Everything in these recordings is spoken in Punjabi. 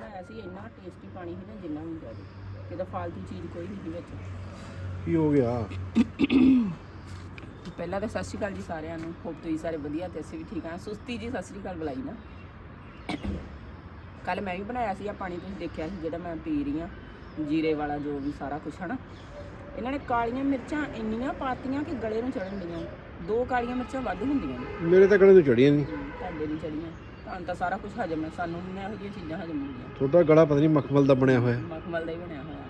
ਬਣਾਇਆ ਸੀ ਇੰਨਾ ਟੇਸਟੀ ਪਾਣੀ ਸੀ ਨਾ ਜਿੰਨਾ ਵੀ ਜਾਵੇ ਕਿਤੇ ਫਾਲਤੂ ਚੀਜ਼ ਕੋਈ ਨਹੀਂ ਸੀ ਵਿੱਚ। ਕੀ ਹੋ ਗਿਆ? ਪਹਿਲਾਂ ਤਾਂ ਸਤਿ ਸ਼੍ਰੀ ਅਕਾਲ ਜੀ ਸਾਰਿਆਂ ਨੂੰ ਹੋਪ ਤੁਸੀਂ ਸਾਰੇ ਵਧੀਆ ਤੇ ਅਸੀਂ ਵੀ ਠੀਕ ਹਾਂ। ਸੁਸਤੀ ਜੀ ਸਤਿ ਸ਼੍ਰੀ ਅਕਾਲ ਬੁਲਾਈ ਨਾ। ਕੱਲ ਮੈਂ ਵੀ ਬਣਾਇਆ ਸੀ ਆ ਪਾਣੀ ਤੁਸੀਂ ਦੇਖਿਆ ਸੀ ਜਿਹੜਾ ਮੈਂ ਪੀ ਰਹੀ ਹਾਂ ਜੀਰੇ ਵਾਲਾ ਜੋ ਵੀ ਸਾਰਾ ਕੁਝ ਹਨਾ? ਇਹਨਾਂ ਨੇ ਕਾਲੀਆਂ ਮਿਰਚਾਂ ਇੰਨੀਆਂ ਪਾਤੀਆਂ ਕਿ ਗਲੇ ਨੂੰ ਚੜਨ ਡੀਆਂ। ਦੋ ਕਾਲੀਆਂ ਮਿਰਚਾਂ ਵੱਧ ਹੁੰਦੀਆਂ ਨੇ। ਮੇਰੇ ਤਾਂ ਗਲੇ ਤੋਂ ਚੜੀਆਂ ਨਹੀਂ ਤੁਹਾਡੇ ਨਹੀਂ ਚੜੀਆਂ ਤਾਂ ਸਾਰਾ ਕੁਝ ਹਜਮ ਹੈ ਸਾਨੂੰ ਨਹੀਂ ਇਹੋ ਜਿਹੀਆਂ ਚੀਜ਼ਾਂ ਹਜਮ ਹੁੰਦੀਆਂ। ਤੁਹਾਡਾ ਗਲਾ ਪਤਾ ਨਹੀਂ ਮਖਮਲ ਦਾ ਬਣਿਆ ਹੋਇਆ। ਮਖਮਲ ਦਾ ਹੀ ਬਣਿਆ ਹੋਇਆ।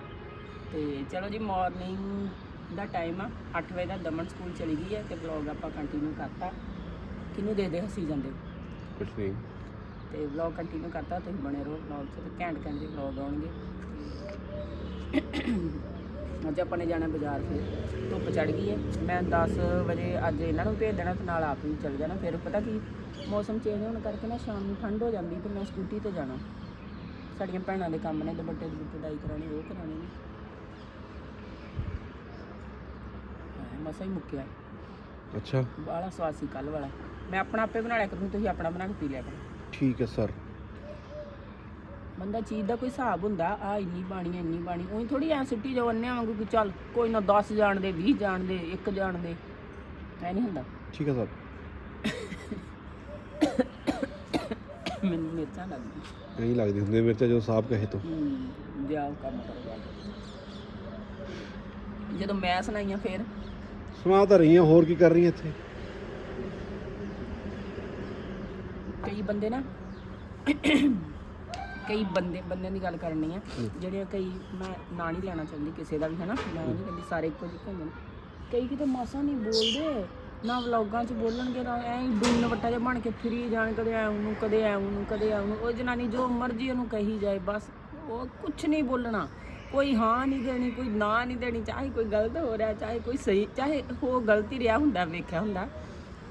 ਤੇ ਚਲੋ ਜੀ ਮਾਰਨਿੰਗ ਦਾ ਟਾਈਮ ਆ 8 ਵਜੇ ਦਾ ਦਮਨ ਸਕੂਲ ਚਲੀ ਗਈ ਹੈ ਤੇ ਵਲੌਗ ਆਪਾਂ ਕੰਟੀਨਿਊ ਕਰਤਾ। ਕਿਹਨੂੰ ਦੇ ਦੇ ਹੱਸੀ ਜਾਂਦੇ? ਕੁਛ ਨਹੀਂ ਤੇ ਵਲੌਗ ਕੰਟੀਨਿਊ ਕਰਤਾ ਤੁਸੀਂ ਬਣੇ ਰਹੋ ਵਲੌਗ ਤੇ ਘੈਂਟ ਘੈਂਟ ਦੇ ਵਲੌਗ ਆਉਣਗੇ। ਅੱਜ ਆਪਾਂ ਨੇ ਜਾਣਾ ਬਾਜ਼ਾਰ ਫਿਰ। ਧੁੱਪ ਚੜ ਗਈ ਹੈ। ਮੈਂ 10 ਵਜੇ ਅੱਜ ਇਹਨਾਂ ਨੂੰ ਭੇਜ ਦੇਣਾ ਤੇ ਨਾਲ ਆਪ ਵੀ ਚੱਲ ਜਾਣਾ। ਫਿਰ ਪਤਾ ਕੀ ਮੌਸਮ ਚੇਂਜ ਹੋਣ ਕਰਕੇ ਨਾ ਸ਼ਾਮ ਨੂੰ ਠੰਡ ਹੋ ਜਾਂਦੀ ਤੇ ਮੈਂ ਸਕੂਟੀ ਤੇ ਜਾਣਾ। ਸਾਡੀਆਂ ਭੈਣਾਂ ਦੇ ਕੰਮ ਨੇ ਦੁਪੱਟੇ ਦੀ ਕਢਾਈ ਕਰਾਉਣੀ ਉਹ ਕਰਾਉਣੀ ਨੇ। ਮਸਾਂ ਹੀ ਮੁੱਕਿਆ। ਅੱਛਾ। ਬਾਹਲਾ ਸਵਾਦ ਸੀ ਕੱਲ ਵਾਲਾ। ਮੈਂ ਆਪਣਾ ਆਪੇ ਬਣਾ ਲਿਆ ਕਰੂੰ ਤੁਸੀਂ ਆਪਣਾ ਬਣਾ ਕੇ ਪੀ ਲਿਆ ਕਰੋ। ਠੀਕ ਹੈ ਸਰ। ਬੰਦਾ ਚੀਜ਼ ਦਾ ਕੋਈ ਹਿਸਾਬ ਹੁੰਦਾ ਆ ਇੰਨੀ ਪਾਣੀ ਇੰਨੀ ਪਾਣੀ ਉਹੀ ਥੋੜੀ ਐ ਸਿੱਟੀ ਜਾਓ ਅੰਨਿਆਂ ਵਾਂਗੂ ਕਿ ਚੱਲ ਕੋਈ ਨਾ 10 ਜਾਣ ਦੇ 20 ਜਾਣ ਦੇ 1 ਜਾਣ ਦੇ। ਐ ਨਹੀਂ ਹੁੰਦਾ। ਠੀਕ ਹੈ ਸਰ। ਮੈਨੂੰ ਮਿਰਚਾਂ ਲੱਗਦੀ ਨਹੀਂ ਲੱਗਦੀ ਹੁੰਦੀ ਮਿਰਚਾਂ ਜੋ ਸਾਫ਼ ਕਹੇ ਤੋਂ। ਹੂੰ ਕੰਮ। ਜਦੋਂ ਮੈਂ ਸੁਣਾਈਆਂ ਫੇਰ? ਸੁਣਾ ਤਾਂ ਰਹੀਆਂ ਹੋਰ ਕੀ ਕਰ ਰਹੀਆਂ ਇੱਥੇ? ਕਈ ਬੰਦੇ ਨਾ ਕਈ ਬੰਦੇ ਬੰਦਿਆਂ ਦੀ ਗੱਲ ਕਰਨੀ ਆ। ਜਿਹੜੇ ਕਈ ਮੈਂ ਨਾਂ ਨਹੀਂ ਲੈਣਾ ਚਾਹੁੰਦੀ ਕਿਸੇ ਦਾ ਵੀ ਹਨਾ? ਮੈਂ ਨਹੀਂ ਕਹਿੰਦੀ ਸਾਰੇ ਇੱਕੋ ਜਿਹੇ ਹੁੰਦੇ ਨੇ। ਕਈ ਕਿਤੇ ਮਾਸਾ ਨਹੀਂ ਬੋਲਦੇ। ਨਾ ਵਲੌਗਾਂ 'ਚ ਬੋਲਣਗੇ ਨਾ, ਐਂ ਹੀ ਵੱਟਾ ਜਿਹਾ ਬਣ ਕੇ ਫਰੀ ਜਾਣ, ਕਦੇ ਐ ਉਹਨੂੰ, ਕਦੇ ਐ ਉਹਨੂੰ, ਕਦੇ ਐ ਉਹਨੂੰ, ਉਹ ਜਨਾਨੀ ਜੋ ਮਰਜ਼ੀ ਉਹਨੂੰ ਕਹੀ ਜਾਏ, ਬਸ ਉਹ ਕੁਝ ਨਹੀਂ ਬੋਲਣਾ। ਕੋਈ ਹਾਂ ਨਹੀਂ ਦੇਣੀ, ਕੋਈ ਨਾ ਨਹੀਂ ਦੇਣੀ, ਚਾਹੇ ਕੋਈ ਗਲਤ ਹੋ ਰਿਹਾ, ਚਾਹੇ ਕੋਈ ਸਹੀ, ਚਾਹੇ ਉਹ ਗਲਤੀ ਰਿਹਾ ਹੁੰਦਾ, ਵੇਖਿਆ ਹੁੰਦਾ।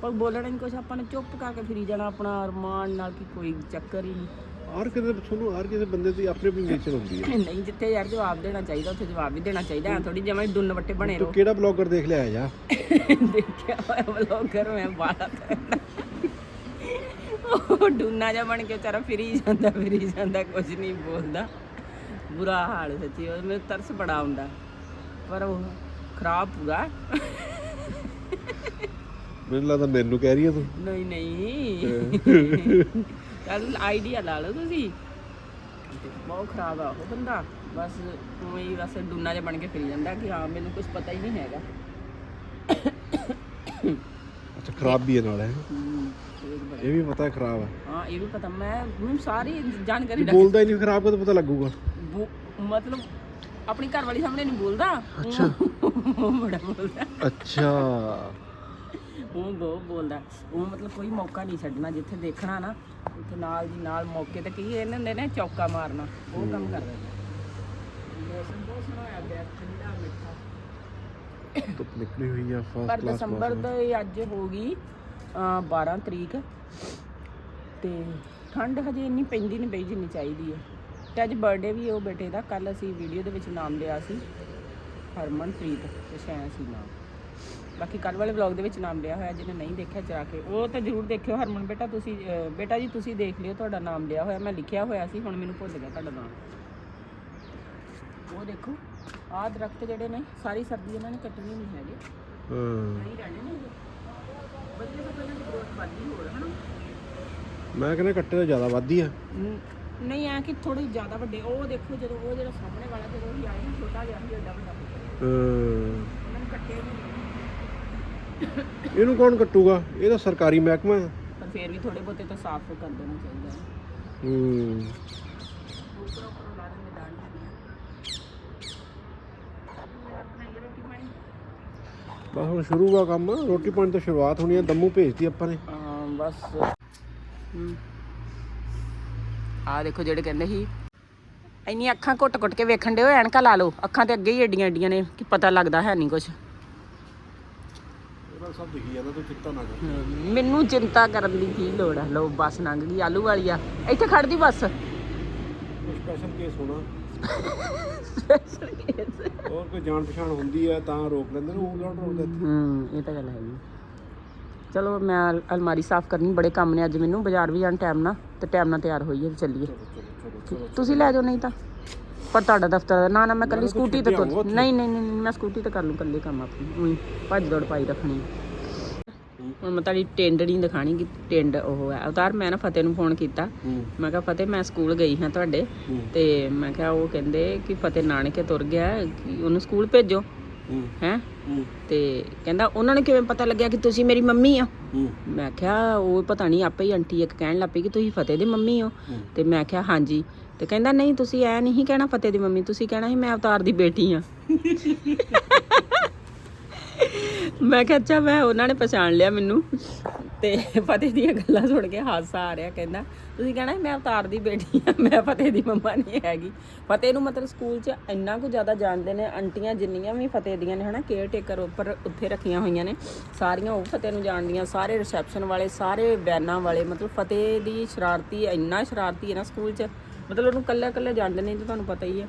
ਪਰ ਬੋਲਣਾ ਨਹੀਂ ਕੁਛ, ਆਪਾਂ ਨੇ ਚੁੱਪ ਕਰਕੇ ਫਰੀ ਜਾਣਾ, ਆਪਣਾ ਅਰਮਾਨ ਨਾਲ ਕਿ ਕੋਈ ਚੱਕਰ ਹੀ ਨਹੀਂ। ਹਰ ਕਿਸੇ ਤੁਹਾਨੂੰ ਹਰ ਕਿਸੇ ਬੰਦੇ ਦੀ ਆਪਣੀ ਆਪਣੀ ਨੇਚਰ ਹੁੰਦੀ ਹੈ। ਨਹੀਂ ਜਿੱਥੇ ਯਾਰ ਜਵਾਬ ਦੇਣਾ ਚਾਹੀਦਾ ਉੱਥੇ ਜਵਾਬ ਵੀ ਦੇਣਾ ਚਾਹੀਦਾ। ਥੋੜੀ ਜਿਵੇਂ ਡੁੰਨ ਵੱਟੇ ਬਣੇ ਤੂੰ ਰਹੋ। ਕਿਹੜਾ ਬਲੌਗਰ ਦੇਖ ਲਿਆ ਜਾ ਦੇਖਿਆ ਹੋਇਆ ਵਲੋਗਰ ਮੈਂ ਬਾਲਾ ਉਹ ਡੁੰਨਾ ਜਿਹਾ ਬਣ ਕੇ ਵਿਚਾਰਾ ਫਿਰੀ ਜਾਂਦਾ ਫਿਰੀ ਜਾਂਦਾ ਕੁਝ ਨਹੀਂ ਬੋਲਦਾ। ਬੁਰਾ ਹਾਲ ਸੱਚੀ ਉਹ ਮੈਨੂੰ ਤਰਸ ਬੜਾ ਆਉਂਦਾ। ਪਰ ਉਹ ਖਰਾਬ ਪੂਰਾ। ਮੈਨੂੰ ਲੱਗਦਾ ਮੈਨੂੰ ਕਹਿ ਰਹੀ ਹੈ ਤੂੰ। ਨਹੀਂ ਨਹੀਂ। ਕੱਲ ਆਈਡੀਆ ਲਾ ਲਓ ਤੁਸੀਂ। ਤੇ ਬਹੁਤ ਖਰਾਬ ਆ ਉਹ ਬੰਦਾ। ਬਸ ਉਵੇਂ ਹੀ ਬਸ ਡੁੰਨਾ ਜਿਹਾ ਬਣ ਕੇ ਫਿਰੀ ਜਾਂਦਾ ਕਿ ਹਾਂ ਮੈਨੂੰ ਕੁਝ ਪਤਾ ਹੀ ਨਹੀਂ ਹੈਗਾ। ਅੱਛਾ ਖਰਾਬ ਵੀ ਹੈ ਨਾਲ ਹੈ? ਹਮ, ਇਹ ਬੜਾ- ਇਹ ਵੀ ਪਤਾ ਖਰਾਬ ਹੈ ਹਾਂ ਇਹ ਵੀ ਪਤਾ। ਮੈਂ ਮੈਨੂੰ ਸਾਰੀ ਜਾਣਕਾਰੀ ਇਹ ਰੱਖ ਬੋਲਦਾ ਹੀ ਨਹੀਂ ਖਰਾਬ ਕਦੋਂ ਪਤਾ ਲੱਗੂਗਾ? ਬੋ- ਮਤਲਬ ਆਪਣੀ ਘਰ ਵਾਲੀ ਸਾਹਮਣੇ ਨਹੀਂ ਬੋਲਦਾ। ਅੱਛਾ। ਉਹ ਬੜਾ ਬੋਲਦਾ। ਅੱਛਾ। ਉਹ ਬਹੁਤ ਬੋਲਦਾ। ਉਹ ਮਤਲਬ ਕੋਈ ਮੌਕਾ ਨਹੀਂ ਛੱਡਣਾ ਜਿੱਥੇ ਦੇਖਣਾ ਨਾ ਉੱਥੇ ਨਾਲ ਦੀ ਨਾਲ ਮੌਕੇ ਤੇ ਕੀ ਇਹਨਾਂ ਹੁੰਦੇ ਨੇ ਚੌਕਾ ਮਾਰਨਾ ਉਹ ਕੰਮ ਕਰਦਾ। ਮੌਸਮ ਬਹੁਤ ਸੋਹਣਾ ਹੋਇਆ ਪਿਆ ਠੰਡਾ ਮਿੱਠਾ। ਧੁੱਪ ਨਿਕਲੀ ਹੋਈ ਆ ਪਰ ਫਸਟ ਕਲਾਸ ਦਸੰਬਰ ਦੇ ਅੱਜ ਹੋ ਗਈ ਅਹ 12 ਤਰੀਕ। ਤੇ ਠੰਡ ਹਜੇ ਇੰਨੀ ਪੈਂਦੀ ਨਹੀਂ ਪਈ ਜਿੰਨੀ ਚਾਹੀਦੀ ਹੈ ਤੇ ਅੱਜ ਬਰਥਡੇ ਵੀ ਉਹ ਬੇਟੇ ਦਾ ਕੱਲ ਅਸੀਂ ਵੀਡੀਓ ਦੇ ਵਿੱਚ ਨਾਮ ਲਿਆ ਸੀ ਹਰਮਨਪ੍ਰੀਤ ਤੇ ਸ਼ੈਨ ਸੀ ਨਾਮ। ਬਾਕੀ ਕੱਲ ਵਾਲੇ ਵਲੌਗ ਦੇ ਵਿੱਚ ਨਾਮ ਲਿਆ ਹੋਇਆ ਜਿਹਨੇ ਨਹੀਂ ਦੇਖਿਆ ਚਰਾ ਕੇ ਉਹ ਤਾਂ ਜ਼ਰੂਰ ਦੇਖਿਓ ਹਰਮਨ ਬੇਟਾ ਤੁਸੀਂ ਬੇਟਾ ਜੀ ਤੁਸੀਂ ਦੇਖ ਲਿਓ ਤੁਹਾਡਾ ਨਾਮ ਲਿਆ ਹੋਇਆ ਮੈਂ ਲਿਖਿਆ ਹੋਇਆ ਸੀ ਹੁਣ ਮੈਨੂੰ ਭੁੱਲ ਗਿਆ ਤੁਹਾਡਾ ਨਾਮ। ਉਹ ਦੇਖੋ ਆਹ ਦਰਖਤ ਜਿਹੜੇ ਨੇ ਸਾਰੀ ਸਰਦੀ ਇਹਨਾਂ ਨੇ ਕੱਟਣੀ ਨਹੀਂ ਹੈਗੇ। ਹਾਂ। ਨਹੀਂ ਰਹਿਣੇ ਨੇ ਵਧੀਆ ਤਾਂ ਪਹਿਲਾਂ ਦੀ ਗਰੋਥ ਵੱਧਦੀ ਹੋਰ ਹਨਾ? ਮੈਂ ਕਹਿੰਦਾ ਕੱਟੇ ਤਾਂ ਜ਼ਿਆਦਾ ਵੱਧਦੀ ਆ। ਨਹੀਂ ਐ ਕਿ ਥੋੜੀ ਜ਼ਿਆਦਾ ਵੱਡੇ ਉਹ ਦੇਖੋ ਜਦੋਂ ਉਹ ਜਿਹੜਾ ਸਾਹਮਣੇ ਵਾਲਾ ਜਦੋਂ ਹੀ ਨਾ ਛੋਟਾ ਜਿਹਾ ਸੀ ਏਡਾ ਵੱਡਾ। ਹੋ। ਹਾਂ ਉਹਨਾਂ ਨੇ ਕੱਟੇ ਨਹੀਂ। ਇਹਨੂੰ ਕੌਣ ਕੱਟੂਗਾ? ਇਹ ਤਾਂ ਸਰਕਾਰੀ ਮਹਿਕਮਾ ਹੈ। ਪਰ ਫੇਰ ਵੀ ਥੋੜੇ ਬਹੁਤੇ ਤਾਂ ਸਾਫ਼ ਕਰ ਦੇਣਾ ਚਾਹੀਦਾ ਹੈ। ਹੂੰ। ਬਸ ਹੁਣ ਸ਼ੁਰੂ ਆ ਕੰਮ। ਰੋਟੀ ਪਾਣੀ ਤੋਂ ਸ਼ੁਰੂਆਤ ਹੋਣੀ ਆ ਦਮੂ ਭੇਜਤੀ ਆਪਾਂ ਨੇ। ਹਾਂ ਬਸ। ਹੂੰ। ਆ ਦੇਖੋ ਜਿਹੜੇ ਕਹਿੰਦੇ ਸੀ ਇੰਨੀ ਅੱਖਾਂ ਘੁੱਟ-ਘੁੱਟ ਕੇ ਵੇਖਣ ਦੇ ਹੋ ਐਨਕਾਂ ਲਾ ਲਓ। ਅੱਖਾਂ ਤੇ ਅੱਗੇ ਹੀ ਏਡੀਆਂ ਏਡੀਆਂ ਨੇ ਕਿ ਪਤਾ ਲੱਗਦਾ ਹੈ ਨਹੀਂ ਕੁਝ ਸਭ ਦਿਖੀ ਜਾਂਦਾ ਤੂੰ ਚਿੰਤਾ ਨਾ ਕਰ। ਮੈਨੂੰ ਚਿੰਤਾ ਕਰਨ ਦੀ ਕੀ ਲੋੜ ਆ? ਲਓ ਬੱਸ ਲੰਘ ਗਈ ਆਲੂ ਵਾਲੀ ਆ। ਇੱਥੇ ਖੜਦੀ ਬੱਸ। ਸਪੈਸ਼ਲ ਕੇਸ ਹੋਣਾ। ਸਪੈਸ਼ਲ ਕੇਸ ਹੋਰ ਕੋਈ ਜਾਣ ਪਛਾਣ ਹੁੰਦੀ ਆ ਤਾਂ ਰੋਕ ਲੈਂਦੇ ਨੇ ਉਹ ਕੌਣ ਰੋਕਦਾ ਇੱਥੇ? ਹੂੰ ਇਹ ਤਾਂ ਗੱਲ ਹੈਗੀ। ਚਲੋ ਮੈਂ ਅਲ- ਅਲਮਾਰੀ ਸਾਫ਼ ਕਰਨੀ ਬੜੇ ਕੰਮ ਨੇ ਅੱਜ ਮੈਨੂੰ। ਬਾਜ਼ਾਰ ਵੀ ਜਾਣ ਟਾਈਮ ਨਾਲ ਤੇ ਟਾਈਮ ਨਾਲ ਤਿਆਰ ਹੋਈਏ ਤੇ ਚੱਲੀਏ ਤੁਸੀਂ ਲੈ ਜਾਓ ਨਹੀਂ ਤਾਂ। ਪਰ ਤੁਹਾਡਾ ਦਫ਼ਤਰ ਨਾ ਨਾ ਮੈਂ ਕੱਲੀ ਸਕੂਟੀ ਤੇ ਤੁਰ ਨਹੀਂ ਨਹੀਂ ਨਹੀਂ ਮੈਂ ਸਕੂਟੀ ਤੇ ਕਰ ਲੂੰ ਕੱਲੀ ਕੰਮ ਆਪਣੀ। ਉਹੀ ਭੱਜ ਦੌੜ ਪਾਈ ਰੱਖਣੀ ਹੁਣ ਮੈਂ ਤੁਹਾਡੀ ਟਿੰਡ ਨਹੀਂ ਦਿਖਾਣੀ ਕਿ ਟਿੰਡ ਉਹ ਹੈ। ਅਵਤਾਰ ਮੈਂ ਨਾ ਫਤਿਹ ਨੂੰ ਫੋਨ ਕੀਤਾ। ਮੈਂ ਕਿਹਾ ਫਤਿਹ ਮੈਂ ਸਕੂਲ ਗਈ ਹਾਂ ਤੁਹਾਡੇ। ਤੇ ਮੈਂ ਕਿਹਾ ਉਹ ਕਹਿੰਦੇ ਕਿ ਫਤਿਹ ਨਾਨਕੇ ਤੁਰ ਗਿਆ ਉਹਨੂੰ ਸਕੂਲ ਭੇਜੋ। ਹੂੰ। ਤੇ ਕਹਿੰਦਾ ਉਹਨਾਂ ਨੂੰ ਕਿਵੇਂ ਪਤਾ ਲੱਗਿਆ ਕਿ ਤੁਸੀਂ ਮੇਰੀ ਮੰਮੀ ਆ ਮੈਂ ਕਿਹਾ ਉਹ ਪਤਾ ਨਹੀਂ ਆਪੇ ਹੀ ਆਂਟੀ ਇੱਕ ਕਹਿਣ ਲੱਪੀ ਕਿ ਤੁਸੀਂ ਫਤਿਹ ਦੀ ਮੰਮੀ ਹੋ। ਤੇ ਮੈਂ ਕਿਹਾ ਹਾਂਜੀ। ਤੇ ਕਹਿੰਦਾ, ਨਹੀਂ, ਤੁਸੀਂ ਐ ਨਹੀਂ ਕਹਿਣਾ ਫਤਿਹ ਦੀ ਮੰਮੀ, ਤੁਸੀਂ ਕਹਿਣਾ ਸੀ ਮੈਂ ਅਵਤਾਰ ਦੀ ਬੇਟੀ ਆ ਮੈਂ ਕਿਹਾ, ਅੱਛਾ, ਮੈਂ ਉਹਨਾਂ ਨੇ ਪਛਾਣ ਲਿਆ ਮੈਨੂੰ। ਤੇ ਫਤਿਹ ਦੀਆਂ ਗੱਲਾਂ ਸੁਣ ਕੇ ਹਾਸਾ ਆ ਰਿਹਾ, ਕਹਿੰਦਾ, ਤੁਸੀਂ ਕਹਿਣਾ ਸੀ ਮੈਂ ਅਵਤਾਰ ਦੀ ਬੇਟੀ ਆ ਮੈਂ ਫਤਿਹ ਦੀ ਮੰਮਾ ਨਹੀਂ ਹੈਗੀ। ਫਤਿਹ ਨੂੰ ਮਤਲਬ ਸਕੂਲ 'ਚ ਇੰਨਾ ਕੁ ਜ਼ਿਆਦਾ ਜਾਣਦੇ ਨੇ, ਆਂਟੀਆਂ ਜਿੰਨੀਆਂ ਵੀ ਫਤਿਹ ਦੀਆਂ ਨੇ, ਹਨਾ ਕੇਅਰ ਟੇਕਰ ਉੱਪਰ ਉੱਥੇ ਰੱਖੀਆਂ ਹੋਈਆਂ ਨੇ, ਸਾਰੀਆਂ ਉਹ ਫਤਿਹ ਨੂੰ ਜਾਣਦੀਆਂ, ਸਾਰੇ ਰਿਸੈਪਸ਼ਨ ਵਾਲੇ, ਸਾਰੇ ਬੈਨਾਂ ਵਾਲੇ, ਮਤਲਬ ਫਤਿਹ ਦੀ ਸ਼ਰਾਰਤੀ, ਇੰਨਾ ਸ਼ਰਾਰਤੀ ਹੈ ਨਾ ਸਕੂਲ 'ਚ। ਮਤਲਬ ਉਹਨੂੰ ਕੱਲੇ ਕੱਲੇ ਜਾਣਦੇ ਨੇ ਜੀ ਤੁਹਾਨੂੰ ਪਤਾ ਹੀ ਹੈ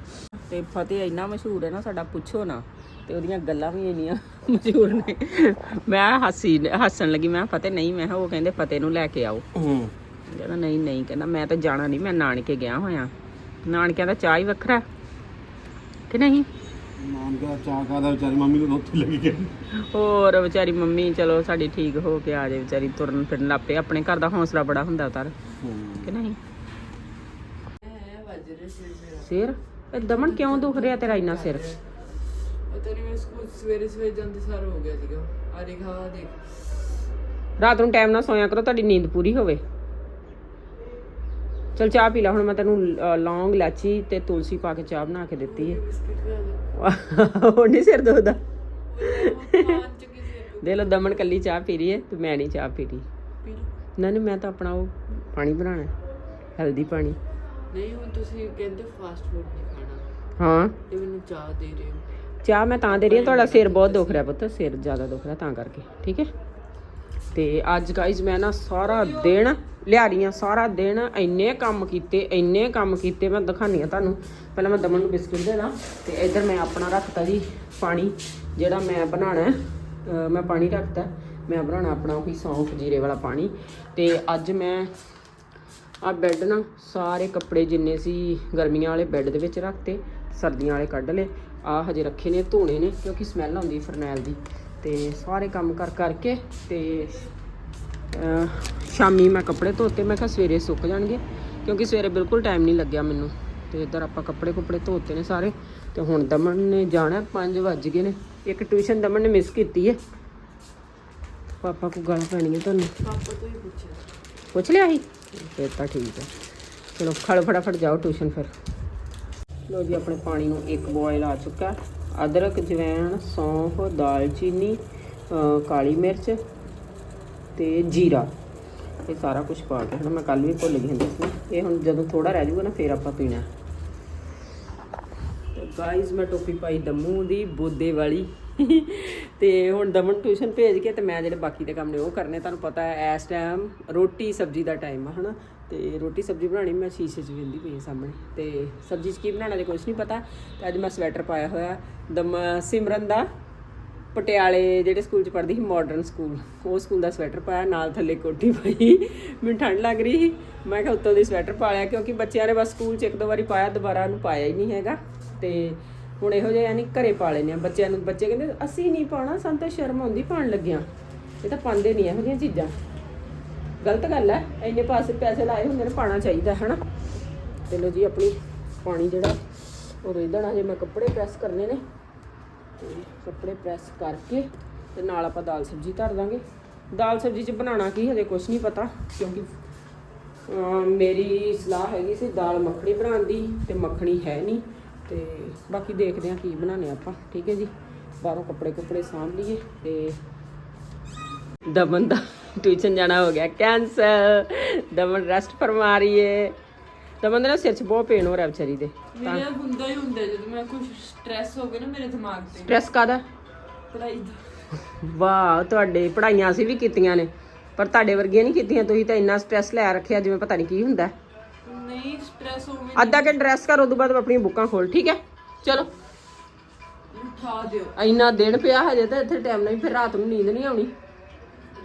ਤੇ ਫਤਿਹ ਇੰਨਾ ਮਸ਼ਹੂਰ ਹੈ ਨਾ ਸਾਡਾ ਪੁੱਛੋ ਨਾ ਤੇ ਉਹਦੀਆਂ ਗੱਲਾਂ ਵੀ ਇੰਨੀਆਂ ਮਸ਼ਹੂਰ ਨੇ। ਮੈਂ ਹੱਸੀ ਹੱਸਣ ਲੱਗੀ ਮੈਂ ਫਤਿਹ ਨਹੀਂ ਮੈਂ ਉਹ ਕਹਿੰਦੇ ਫਤਿਹ ਨੂੰ ਲੈ ਕੇ ਆਓ। ਹੂੰ। ਕਹਿੰਦਾ ਨਹੀਂ ਨਹੀਂ ਕਹਿੰਦਾ ਮੈਂ ਤਾਂ ਜਾਣਾ ਨਹੀਂ ਮੈਂ ਨਾਨਕੇ ਗਿਆ ਹੋਇਆ। ਨਾਨਕਿਆਂ ਦਾ ਚਾਹ ਹੀ ਵੱਖਰਾ ਕਿ ਨਹੀਂ? ਦਾ ਚਾਹ ਕਾਦਾ ਵਿਚਾਰੀ ਮੰਮੀ ਨੂੰ ਤਾਂ ਉੱਥੇ ਲੱਗੀ ਗਈ ਹੋਰ ਵਿਚਾਰੀ ਮੰਮੀ ਚਲੋ ਸਾਡੀ ਠੀਕ ਹੋ ਕੇ ਆ ਜਾਏ ਵਿਚਾਰੀ ਤੁਰਨ ਫਿਰਨ ਲੱਪੇ ਆਪਣੇ ਘਰ ਦਾ ਹੌਸਲਾ ਬੜਾ ਹੁੰਦਾ ਉਤਾਰ। ਹੂੰ। ਕਿ ਨਹੀਂ? ਸਿਰ? ਇਹ ਦਮਨ ਕਿਉਂ ਦੁਖ ਰਿਹਾ ਤੇਰਾ ਇੰਨਾ ਸਿਰ? ਪਤਾ ਨਹੀਂ ਮੈਂ ਸਕੂਲ ਸਵੇਰੇ ਸਵੇਰੇ ਜਾਂਦੇ ਸਾਰ ਹੋ ਗਿਆ ਸੀਗਾ। ਆ ਦੇਖ ਆ ਦੇਖ। ਰਾਤ ਨੂੰ ਟਾਈਮ ਨਾਲ ਸੋਇਆ ਕਰੋ ਤੁਹਾਡੀ ਨੀਂਦ ਪੂਰੀ ਹੋਵੇ। ਚਲ ਚਾਹ ਪੀ ਲੈ ਹੁਣ ਮੈਂ ਤੈਨੂੰ ਲੌਂਗ ਇਲਾਚੀ ਤੇ ਤੁਲਸੀ ਪਾ ਕੇ ਚਾਹ ਬਣਾ ਕੇ ਦਿੱਤੀ ਹੈ। ਹੁਣ ਨਹੀਂ ਸਿਰ ਕਿਸੇ ਦੇ ਲੋ ਦਮਨ ਕੱਲੀ ਚਾਹ ਪੀ ਰਹੀ ਹੈ ਤੇ ਮੈਂ ਨਹੀਂ ਚਾਹ ਪੀ ਰਹੀ। ਨਾ ਨਹੀਂ ਮੈਂ ਤਾਂ ਆਪਣਾ ਉਹ ਪਾਣੀ ਬਣਾਉਣਾ ਹਲਦੀ ਪਾਣੀ। ਨਹੀਂ ਹੁਣ ਤੁਸੀਂ ਕਹਿੰਦੇ ਫਾਸਟ ਫੂਡ ਨਹੀਂ ਖਾਣਾ। ਹਾਂ। ਤੇ ਮੈਨੂੰ ਚਾਹ ਦੇ ਰਹੇ ਹੋ ਚਾਹ ਮੈਂ ਤਾਂ ਦੇ ਰਹੀ ਹਾਂ ਤੁਹਾਡਾ ਸਿਰ ਬਹੁਤ ਦੁਖ ਰਿਹਾ ਪੁੱਤ ਸਿਰ ਜ਼ਿਆਦਾ ਦੁਖ ਰਿਹਾ ਤਾਂ ਕਰਕੇ ਠੀਕ ਹੈ? ਤੇ ਅੱਜ ਗਾਇਜ਼ ਮੈਂ ਨਾ ਸਾਰਾ ਦਿਨ ਲਿਆ ਰਹੀ ਹਾਂ ਸਾਰਾ ਦਿਨ ਇੰਨੇ ਕੰਮ ਕੀਤੇ ਇੰਨੇ ਕੰਮ ਕੀਤੇ ਮੈਂ ਦਿਖਾਨੀ ਆ ਤੁਹਾਨੂੰ। ਪਹਿਲਾਂ ਮੈਂ ਦਮਨ ਨੂੰ ਬਿਸਕਿਟ ਦੇ ਦਾਂ ਤੇ ਇੱਧਰ ਮੈਂ ਆਪਣਾ ਰੱਖਤਾ ਜੀ ਪਾਣੀ ਜਿਹੜਾ ਮੈਂ ਬਣਾਉਣਾ ਹੈ। ਅਹ ਮੈਂ ਪਾਣੀ ਰੱਖਤਾ ਮੈਂ ਬਣਾਉਣਾ ਆਪਣਾ ਉਹੀ ਸੌਂਫ ਜੀਰੇ ਵਾਲਾ ਪਾਣੀ। ਤੇ ਅੱਜ ਮੈਂ ਆ ਬੈੱਡ ਨਾ ਸਾਰੇ ਕੱਪੜੇ ਜਿੰਨੇ ਸੀ ਗਰਮੀਆਂ ਵਾਲੇ ਬੈੱਡ ਦੇ ਵਿੱਚ ਰੱਖਤੇ, ਸਰਦੀਆਂ ਵਾਲੇ ਕੱਢ ਲਏ। ਆ ਹਜੇ ਰੱਖੇ ਨੇ, ਧੋਣੇ ਨੇ, ਕਿਉਂਕਿ ਸਮੈਲ ਆਉਂਦੀ ਫਰਨੈਲ ਦੀ। ਤੇ ਸਾਰੇ ਕੰਮ ਕਰ ਕਰਕੇ ਤੇ ਸ਼ਾਮੀ ਮੈਂ ਕੱਪੜੇ ਧੋਤੇ, ਮੈਂ ਕਿਹਾ ਸਵੇਰੇ ਸੁੱਕ ਜਾਣਗੇ, ਕਿਉਂਕਿ ਸਵੇਰੇ ਬਿਲਕੁਲ ਟਾਈਮ ਨਹੀਂ ਲੱਗਿਆ ਮੈਨੂੰ। ਤੇ ਇੱਧਰ ਆਪਾਂ ਕੱਪੜੇ ਕੁਪੜੇ ਧੋਤੇ ਨੇ ਸਾਰੇ, ਤੇ ਹੁਣ ਦਮਨ ਨੇ ਜਾਣਾ 5 ਵੱਜ ਗਏ ਨੇ। ਇੱਕ ਟਿਊਸ਼ਨ ਦਮਨ ਨੇ ਮਿਸ ਕੀਤੀ ਹੈ ਪਾਪਾ ਕੋ ਗਾਲਾਂ ਪੈਣੀਆਂ ਤੁਹਾਨੂੰ। ਪਾਪਾ ਤੋਂ ਹੀ ਪੁੱਛਿਆ। ਪੁੱਛ ਲਿਆ ਸੀ? ਫਿਰ ਤਾਂ ਠੀਕ ਹੈ ਚਲੋ, ਖੜ ਫਟਾਫਟ ਜਾਓ ਟਿਊਸ਼ਨ ਫਿਰ। ਲੋ ਜੀ, ਆਪਣੇ ਪਾਣੀ ਨੂੰ ਇੱਕ ਬੋਇਲ ਆ ਚੁੱਕਾ। ਅਦਰਕ, ਜਵੈਣ, ਸੌਂਫ, ਦਾਲਚੀਨੀ ਕਾਲੀ ਮਿਰਚ ਤੇ ਜੀਰਾ। ਇਹ ਸਾਰਾ ਕੁਝ ਪਾ ਕੇ ਹੁਣ ਮੈਂ ਕੱਲ ਵੀ ਭੁੱਲ ਗਈ ਹੁੰਦੀ ਸੀ। ਇਹ ਹੁਣ ਜਦੋਂ ਥੋੜਾ ਰਹਿ ਜਾਊਗਾ ਨਾ, ਫਿਰ ਆਪਾਂ ਪੀਣਾ। ਤੇ ਗਾਇਜ਼ ਮੈਂ ਟੋਪੀ ਪਾਈ ਦਮੂ ਦੀ, ਬੋਦੇ ਵਾਲੀ। ਤੇ ਹੁਣ ਦਮਨ ਟਿਊਸ਼ਨ ਭੇਜ ਕੇ ਤੇ ਮੈਂ ਜਿਹੜੇ ਬਾਕੀ ਦੇ ਕੰਮ ਨੇ ਉਹ ਕਰਨੇ, ਤੁਹਾਨੂੰ ਪਤਾ ਹੈ, ਇਸ ਟਾਈਮ ਰੋਟੀ ਸਬਜ਼ੀ ਦਾ ਟਾਈਮ ਆ, ਹਨਾ? ਤੇ ਰੋਟੀ ਸਬਜ਼ੀ ਬਣਾਣੀ ਮੈਂ ਸ਼ੀਸ਼ੇ 'ਚ ਵੇਂਦੀ ਪਈ ਸਾਹਮਣੇ। ਤੇ ਸਬਜ਼ੀ 'ਚ ਕੀ ਬਣਾਉਣਾ ਜੇ ਕੁਝ ਨਹੀਂ ਪਤਾ, ਤੇ ਅੱਜ ਮੈਂ ਸਵੈਟਰ ਪਾਇਆ ਹੋਇਆ, ਦਮ, ਸਿਮਰਨ ਦਾ ਪਟਿਆਲੇ ਜਿਹੜੇ ਸਕੂਲ 'ਚ ਪੜ੍ਹਦੀ ਸੀ ਮਾਡਰਨ ਸਕੂਲ ਉਹ ਸਕੂਲ ਦਾ ਸਵੈਟਰ ਪਾਇਆ, ਨਾਲ ਥੱਲੇ ਕੋਟੀ ਪਾਈ। ਮੈਨੂੰ ਠੰਡ ਲੱਗ ਰਹੀ ਸੀ, ਮੈਂ ਕਿਹਾ ਉੱਤੋਂ ਦੀ ਸਵੈਟਰ ਪਾ ਲਿਆ, ਕਿਉਂਕਿ ਬੱਚਿਆਂ ਨੇ ਬਸ ਸਕੂਲ 'ਚ ਇੱਕ ਦੋ ਵਾਰੀ ਪਾਇਆ, ਦੁਬਾਰਾ ਉਹਨੂੰ ਪਾਇਆ ਹੀ ਨਹੀਂ ਹੈਗਾ। ਤੇ ਹੁਣ ਇਹੋ ਜਿਹਾ ਯਾਨੀ ਘਰੇ ਪਾ ਲੈਨੇ ਆ ਬੱਚਿਆਂ ਨੂੰ, ਬੱਚੇ ਕਹਿੰਦੇ, ਅਸੀਂ ਨਹੀਂ ਪਾਉਣਾ, ਸਾਨੂੰ ਤਾਂ ਸ਼ਰਮ ਆਉਂਦੀ ਪਾਉਣ ਲੱਗਿਆ। ਇਹ ਤਾਂ ਪਾਉਂਦੇ ਨਹੀਂ, ਇਹੋ ਜਿਹੀਆਂ ਚੀਜ਼ਾਂ। ਗਲਤ ਗੱਲ ਹੈ, ਇੰਨੇ ਪਾਸੇ ਪੈਸੇ ਲਾਏ ਹੁੰਦੇ ਨੇ ਪਾਣਾ ਚਾਹੀਦਾ ਹੈ ਨਾ ਚਲੋ ਜੀ, ਆਪਣੀ ਪਾਣੀ ਜਿਹੜਾ ਉਹ ਰੇਦਣਾ ਜੇ ਮੈਂ ਕੱਪੜੇ ਪ੍ਰੈਸ ਕਰਨੇ ਨੇ, ਤੇ ਕੱਪੜੇ ਪ੍ਰੈਸ ਕਰਕੇ ਤੇ ਨਾਲ ਆਪਾਂ ਦਾਲ ਸਬਜ਼ੀ ਧਰ ਦਾਂਗੇ। ਦਾਲ ਸਬਜ਼ੀ ਚ ਬਣਾਉਣਾ ਕੀ, ਹਜੇ ਕੁਝ ਨਹੀਂ ਪਤਾ, ਕਿਉਂਕਿ ਮੇਰੀ ਸਲਾਹ ਹੈਗੀ ਸੀ ਦਾਲ ਮੱਖਣੀ ਬਣਾਉਣ ਦੀ, ਤੇ ਮੱਖਣੀ ਹੈ ਨਹੀਂ। ਤੇ ਬਾਕੀ ਦੇਖਦੇ ਹਾਂ ਕੀ ਬਣਾਉਣੇ ਆਪਾਂ ਠੀਕ ਹੈ ਜੀ? ਬਾਹਰੋਂ ਕੱਪੜੇ ਕੁਪੜੇ ਸਾਂਭ ਲਈਏ ਤੇ ਦਮਨ ਦਾ ਟਿਊਸ਼ਨ ਜਾਣਾ ਹੋ ਗਿਆ ਕੈਂਸਲ ਦਮਨ ਰੈਸਟ ਫਰਮਾ ਰਹੀ ਏ। ਦਮਨ ਦੇ ਸਿਰ 'ਚ ਬਹੁਤ ਪੇਨ ਹੋ ਰਿਹਾ ਵਿਚਾਰੀ ਦੇ। ਮੇਰਾ ਹੁੰਦਾ ਹੀ ਹੁੰਦਾ ਜਦੋਂ ਮੈਂ ਕੁਝ ਸਟ੍ਰੈਸ ਹੋ ਗਿਆ ਨਾ ਮੇਰੇ ਦਿਮਾਗ ਤੇ। ਸਟ੍ਰੈਸ ਕਾਦਾ ਪੜਾਈ ਦਾ। ਵਾਹ ਤੁਹਾਡੇ ਪੜਾਈਆਂ ਅਸੀਂ ਵੀ ਕੀਤੀਆਂ ਨੇ ਪਰ ਤੁਹਾਡੇ ਵਰਗੀਆਂ ਨਹੀਂ ਕੀਤੀਆਂ ਤੁਸੀਂ ਤਾਂ ਇੰਨਾ ਸਟ੍ਰੈਸ ਲੈ ਰੱਖਿਆ ਜਿਵੇਂ ਪਤਾ ਨਹੀਂ ਕੀ ਹੁੰਦਾ। ਨਹੀਂ ਸਟ੍ਰੈਸ ਹੋ ਗਿਆ ਅੱਧਾ ਕਿ ਡਰੈਸ ਕਰ ਉਦੋਂ ਬਾਅਦ ਆਪਣੀਆਂ ਬੁੱਕਾਂ ਖੋਲ ਠੀਕ ਹੈ? ਚਲੋ। ਉਠਾ ਦਿਓ। ਇੰਨਾ ਦਿਨ ਪਿਆ ਹਜੇ ਤਾਂ ਇੱਥੇ ਟਾਈਮ ਨਾਲ ਹੀ ਫਿਰ ਰਾਤ ਨੂੰ ਨੀਂਦ ਨਹੀਂ ਆਉਣੀ।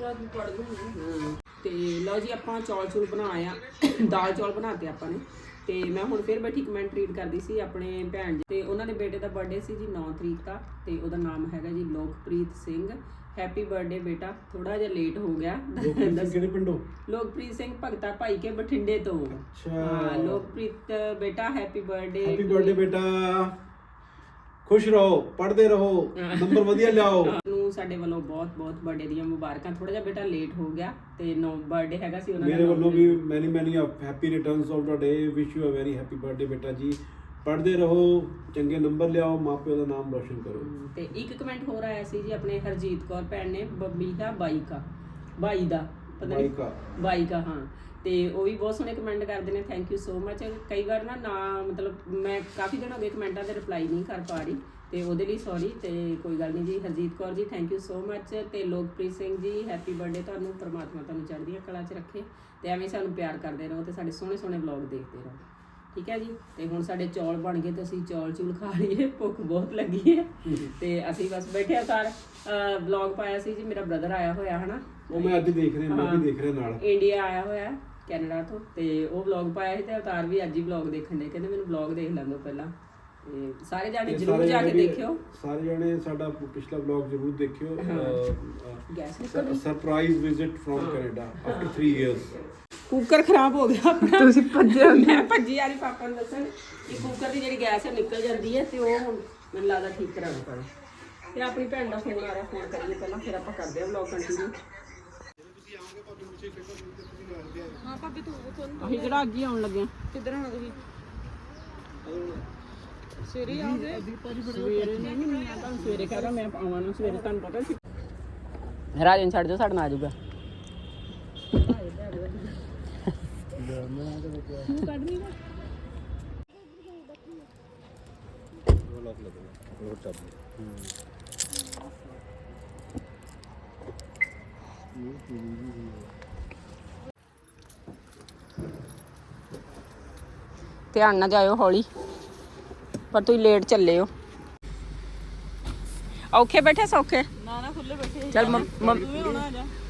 ਰਾਤ ਨੂੰ ਪੜ ਲੂੰਗੀ ਤੇ ਲਓ ਜੀ ਆਪਾਂ ਚੌਲ ਚੂਲ ਬਣਾਏ ਆ। ਦਾਲ ਚੌਲ ਬਣਾਤੇ ਆਪਾਂ ਨੇ। ਤੇ ਮੈਂ ਹੁਣ ਫਿਰ ਬੈਠੀ ਕਮੈਂਟ ਰੀਡ ਕਰਦੀ ਸੀ ਆਪਣੇ ਭੈਣ ਜੀ। ਤੇ ਉਹਨਾਂ ਦੇ ਬੇਟੇ ਦਾ ਬਰਥਡੇ ਸੀ ਜੀ 9 ਤਰੀਕ ਦਾ ਤੇ ਉਹਦਾ ਨਾਮ ਹੈਗਾ ਜੀ ਲੋਕਪ੍ਰੀਤ ਸਿੰਘ। ਹੈਪੀ ਬਰਥਡੇ ਬੇਟਾ ਥੋੜਾ ਜਿਹਾ ਲੇਟ ਹੋ ਗਿਆ। ਕਿਹੜੇ ਪਿੰਡੋਂ? ਲੋਕਪ੍ਰੀਤ ਸਿੰਘ ਭਗਤਾ ਭਾਈ ਕੇ ਬਠਿੰਡੇ ਤੋਂ। ਅੱਛਾ। ਹਾਂ ਲੋਕਪ੍ਰੀਤ ਬੇਟਾ ਹੈਪੀ ਬਰਥਡੇ ਹੈਪੀ ਬਰਥਡੇ ਬੇਟਾ। ਖੁਸ਼ ਰਹੋ ਪੜ੍ਹਦੇ ਰਹੋ ਨੰਬਰ ਵਧੀਆ ਲਿਆਓ। ਨੂੰ ਸਾਡੇ ਵੱਲੋਂ ਬਹੁਤ ਬਹੁਤ ਬਰਥਡੇ ਦੀਆਂ ਮੁਬਾਰਕਾਂ। ਥੋੜਾ ਜਿਹਾ ਬੇਟਾ ਲੇਟ ਹੋ ਗਿਆ ਤੇ ਨੋ ਬਰਥਡੇ ਹੈਗਾ ਸੀ ਉਹਨਾਂ ਦਾ ਮੇਰੇ ਵੱਲੋਂ ਵੀ many many happy returns of the day wish you a very happy birthday ਬੇਟਾ ਜੀ। ਪੜ੍ਹਦੇ ਰਹੋ ਚੰਗੇ ਨੰਬਰ ਲਿਆਓ ਮਾਪਿਓ ਦਾ ਨਾਮ ਰੋਸ਼ਨ ਕਰੋ। ਤੇ ਇੱਕ ਕਮੈਂਟ ਹੋਰ ਆਇਆ ਸੀ ਜੀ ਆਪਣੇ ਹਰਜੀਤ ਕੌਰ ਭੈਣ ਨੇ ਬੱਬੀ ਦਾ ਬਾਈ ਕਾ ਬਾਈ ਦਾ ਪਤਾ ਨਹੀਂ ਬਾਈਕਾ ਬਾਈ ਕਾ ਹਾਂ। ਤੇ ਉਹ ਵੀ ਬਹੁਤ ਸੋਹਣੇ ਕਮੈਂਟ ਕਰਦੇ ਨੇ ਥੈਂਕ ਯੂ ਸੋ ਮਚ ਕਈ ਵਾਰ ਨਾ ਨਾ ਮਤਲਬ ਮੈਂ ਕਾਫੀ ਦਿਨ ਹੋ ਗਏ ਕਮੈਂਟਾਂ ਦੇ ਰਿਪਲਾਈ ਨਹੀਂ ਕਰ ਪਾ ਰਹੀ ਤੇ ਉਹਦੇ ਲਈ ਸੌਰੀ ਤੇ ਕੋਈ ਗੱਲ ਨਹੀਂ ਜੀ। Harjeet Kaur ji thank you so much ਤੇ ਲੋਕਪ੍ਰੀਤ ਸਿੰਘ ਜੀ ਹੈਪੀ ਬਰਥਡੇ ਤੁਹਾਨੂੰ। ਪ੍ਰਮਾਤਮਾ ਤੁਹਾਨੂੰ ਚੜ੍ਹਦੀਆਂ ਕਲਾ 'ਚ ਰੱਖੇ। ਤੇ ਐਵੇਂ ਸਾਨੂੰ ਪਿਆਰ ਕਰਦੇ ਰਹੋ ਤੇ ਸਾਡੇ ਸੋਹਣੇ ਸੋਹਣੇ ਵਲੌਗ ਦੇਖਦੇ ਰਹੋ। ਠੀਕ ਹੈ ਜੀ? ਤੇ ਹੁਣ ਸਾਡੇ ਚੌਲ ਬਣ ਗਏ ਤੇ ਅਸੀਂ ਚੌਲ ਚੂਲ ਖਾ ਲਈਏ ਭੁੱਖ ਬਹੁਤ ਲੱਗੀ ਹੈ। ਤੇ ਅਸੀਂ ਬਸ ਬੈਠੇ ਆ ਸਾਰ ਵਲੌਗ ਪਾਇਆ ਸੀ ਜੀ ਮੇਰਾ ਬ੍ਰਦਰ ਆਇਆ ਹੋਇਆ ਹਨਾ? ਉਹ ਮੈਂ ਅੱਜ ਦੇਖ ਰਿਹਾ ਮੈਂ ਵੀ ਦੇਖ ਰਿਹਾ ਨਾਲ। ਇੰਡੀਆ ਆਇਆ ਹੋਇਆ ਕੈਨੇਡਾ ਤੋਂ। ਤੇ ਉਹ ਵਲੌਗ ਪਾਇਆ ਸੀ ਤੇ ਅਵਤਾਰ ਵੀ ਅੱਜ ਹੀ ਵਲੌਗ ਦੇਖਣ ਦੇ ਕਹਿੰਦੇ ਮੈਨੂੰ ਵਲੌਗ ਦੇਖ ਲੈਂਦੋ ਪਹਿਲਾਂ। ਤੇ ਸਾਰੇ ਜਾਣੇ ਜਰੂਰ ਜਾ ਕੇ ਦੇਖਿਓ। ਸਾਰੇ ਜਣੇ ਸਾਡਾ ਪਿਛਲਾ ਵਲੌਗ ਜ਼ਰੂਰ ਦੇਖਿਓ। Guess surprise visit from Canada after 3 years cooker ਖਰਾਬ ਹੋ ਗਿਆ ਆਪਣਾ। ਤੁਸੀਂ ਭੱਜੇ ਮੈਂ ਭੱਜੀ ਆ ਰਹੀ ਪਾਪਾ ਨੂੰ ਦੱਸਣ ਕਿ ਕੁੱਕਰ ਦੀ ਜਿਹੜੀ ਗੈਸ ਹੈ ਨਿਕਲ ਜਾਂਦੀ ਹੈ ਤੇ ਉਹ ਹੁਣ ਮੈਨੂੰ ਲੱਗਦਾ ਠੀਕ ਕਰਾਉਣਾ ਪੈਣਾ। ਤੇ ਆਪਣੀ ਭੈਣ ਦਾ ਫੋਨ ਆ ਰਿਹਾ ਫੋਨ ਕਰੀਏ ਪਹਿਲਾਂ ਫਿਰ ਆਪਾਂ ਕਰਦੇ ਹਾਂ ਵਲੌਗ ਕੰਟੀਨਿਊ ਹਾਂ ਭਾਬੀ ਤੂੰ ਕੋਣ ਅਸੀਂ ਕਿਹੜਾ ਅੱਗੇ ਆਉਣ ਲੱਗੇ ਹਾਂ। ਕਿੱਧਰ ਆਣਾ ਤੁਸੀਂ? ਸਵੇਰੇ ਆਉਂਦੇ। ਸਵੇਰੇ ਨਹੀਂ ਨਹੀਂ ਮੈਂ ਤੁਹਾਨੂੰ ਸਵੇਰੇ ਕਹਾਂਗਾ ਮੈਂ ਆਵਾਂ ਨਾ ਸਵੇਰੇ ਤੁਹਾਨੂੰ ਪਤਾ ਸੀ। ਰਾਜਨ ਛੱਡ ਦਿਓ ਸਾਡੇ ਨਾਲ ਆ ਜਾਊਗਾ। ਧਿਆਨ ਨਾਲ ਜਾਇਓ ਹੌਲੀ ਪਰ ਤੁਸੀਂ ਲੇਟ ਚੱਲੇ ਹੋ। ਔਖੇ ਬੈਠੇ ਸੌਖੇ? ਨਾ ਨਾ ਖੁੱਲੇ ਬੈਠੇ। ਚਲ ਮੰਮ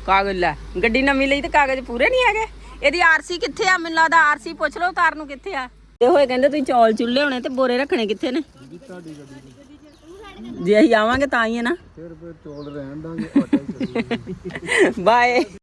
ਕਾਗਜ਼ ਲੈ। ਗੱਡੀ ਨਵੀਂ ਲਈ ਤੇ ਕਾਗਜ਼ ਪੂਰੇ ਨਹੀਂ ਹੈਗੇ? ਇਹਦੀ ਆਰਸੀ ਕਿੱਥੇ ਆ? ਮੈਨੂੰ ਲੱਗਦਾ ਆਰਸੀ ਪੁੱਛ ਲਓ ਤਾਰ ਨੂੰ ਕਿੱਥੇ ਆ? ਇਹ ਹੋਏ ਕਹਿੰਦੇ ਤੁਸੀਂ ਚੌਲ ਚੁੱਲੇ ਹੋਣੇ ਤੇ ਬੋਰੇ ਰੱਖਣੇ ਕਿੱਥੇ ਨੇ? ਜੇ ਅਸੀਂ ਆਵਾਂਗੇ ਤਾਂ ਹੀ ਹੈ ਨਾ। ਫਿਰ ਫਿਰ ਚੋਲ ਰਹਿਣ ਦਾਂਗੇ ਬਾਏ